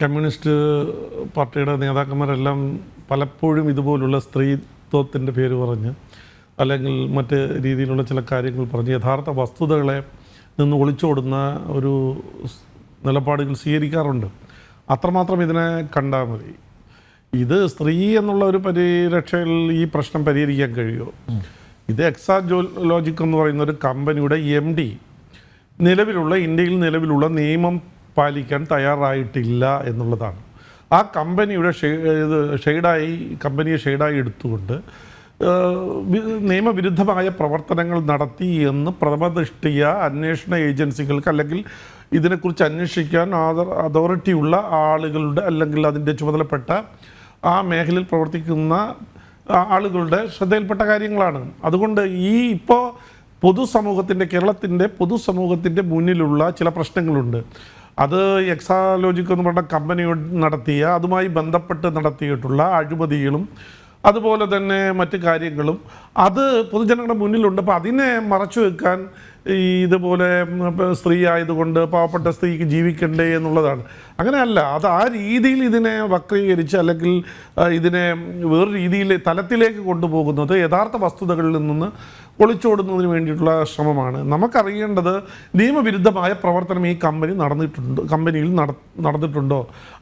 Communist പാർട്ടിയുടെ നേതാക്കന്മാരെല്ലാം പലപ്പോഴും ഇതുപോലുള്ള സ്ത്രീത്വത്തിന്റെ പേര് പറഞ്ഞ് അല്ലെങ്കിൽ മറ്റ് രീതിയിലുള്ള ചില കാര്യങ്ങൾ പറഞ്ഞ് യഥാർത്ഥ വസ്തുതകളെ നിന്ന് ഒളിച്ചോടുന്ന ഒരു നിലപാടുകൾ സ്വീകരിക്കാറുണ്ട്. അത്രമാത്രം ഇതിനെ കണ്ടാൽ മതി. ഇത് സ്ത്രീ എന്നുള്ള ഒരു പരിരക്ഷയിൽ ഈ പ്രശ്നം പരിഹരിക്കാൻ കഴിയുമോ? ഇത് എക്സാ ലോജിക് എന്ന് പറയുന്ന ഒരു കമ്പനിയുടെ എം ഡി. നിലവിലുള്ള ഇന്ത്യയിൽ നിലവിലുള്ള നിയമം പാലിക്കാൻ തയ്യാറായിട്ടില്ല എന്നുള്ളതാണ്. ആ കമ്പനിയുടെ ഇത് ഷെയ്ഡായി കമ്പനിയെ ഷെയ്ഡായി എടുത്തുകൊണ്ട് നിയമവിരുദ്ധമായ പ്രവർത്തനങ്ങൾ നടത്തി എന്ന് പ്രഥമദൃഷ്ടിയ അന്വേഷണ ഏജൻസികൾക്ക് അല്ലെങ്കിൽ ഇതിനെക്കുറിച്ച് അന്വേഷിക്കാൻ അതോറിറ്റി ഉള്ള ആളുകളുടെ അല്ലെങ്കിൽ അതിന്റെ ചുമതലപ്പെട്ട ആ മേഖലയിൽ പ്രവർത്തിക്കുന്ന ആളുകളുടെ ശ്രദ്ധയിൽപ്പെട്ട കാര്യങ്ങളാണ്. അതുകൊണ്ട് ഈ ഇപ്പോൾ പൊതുസമൂഹത്തിന്റെ കേരളത്തിന്റെ പൊതുസമൂഹത്തിന്റെ മുന്നിലുള്ള ചില പ്രശ്നങ്ങളുണ്ട്. അത് എക്സാലോജിക് എന്ന് പറഞ്ഞ കമ്പനി നടത്തിയ അതുമായി ബന്ധപ്പെട്ട് നടത്തിയിട്ടുള്ള അഴിമതികളും അതുപോലെ തന്നെ മറ്റ് കാര്യങ്ങളും. അത് പൊതുജനങ്ങളുടെ മുന്നിലുണ്ട്. അപ്പോൾ അതിനെ മറച്ചു വെക്കാൻ ഈ ഇതുപോലെ സ്ത്രീ ആയതുകൊണ്ട് പാവപ്പെട്ട സ്ത്രീക്ക് ജീവിക്കണ്ടേ എന്നുള്ളതാണ്. അങ്ങനെയല്ല അത് ആ രീതിയിൽ ഇതിനെ വക്രീകരിച്ച് അല്ലെങ്കിൽ ഇതിനെ വേറെ രീതിയിൽ തലത്തിലേക്ക് കൊണ്ടുപോകുന്നത് യഥാർത്ഥ വസ്തുതകളിൽ നിന്ന് ഒളിച്ചോടുന്നതിന് വേണ്ടിയിട്ടുള്ള ശ്രമമാണ്. നമുക്കറിയേണ്ടത് നിയമവിരുദ്ധമായ പ്രവർത്തനം ഈ കമ്പനി നടന്നിട്ടുണ്ട് കമ്പനിയിൽ നട നടന്നിട്ടുണ്ടോ?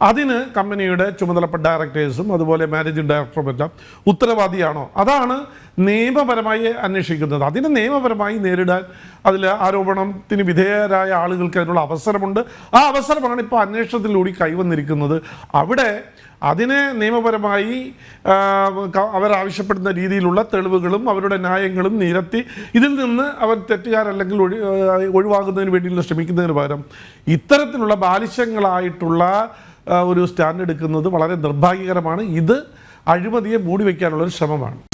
അതിന് കമ്പനിയുടെ ചുമതലപ്പെട്ട ഡയറക്ടേഴ്സും അതുപോലെ മാനേജിംഗ് ഡയറക്ടറും എല്ലാം ഉത്തരവാദിയാണോ? അതാണ് നിയമപരമായി അന്വേഷിക്കുന്നത്. അതിനെ നിയമപരമായി നേരിടാൻ അതിൽ ആരോപണത്തിന് വിധേയരായ ആളുകൾക്ക് അതിനുള്ള അവസരമുണ്ട്. ആ അവസരമാണ് ഇപ്പോൾ അന്വേഷണത്തിലൂടെ കൈവന്നിരിക്കുന്നത്. അവിടെ അതിനെ നിയമപരമായി അവരാവശ്യപ്പെടുന്ന രീതിയിലുള്ള തെളിവുകളും അവരുടെ ന്യായങ്ങളും നിരത്തി ഇതിൽ നിന്ന് അവർ തെറ്റുകാരല്ലെങ്കിൽ ഒഴി ഒഴിവാകുന്നതിന് വേണ്ടിയുള്ള ശ്രമിക്കുന്നതിന് പകരം ഇത്തരത്തിലുള്ള ബാലിശങ്ങളായിട്ടുള്ള ഒരു സ്റ്റാൻഡ് എടുക്കുന്നത് വളരെ നിർഭാഗ്യകരമാണ്. ഇത് അഴിമതിയെ മൂടിവെക്കാനുള്ളൊരു ശ്രമമാണ്.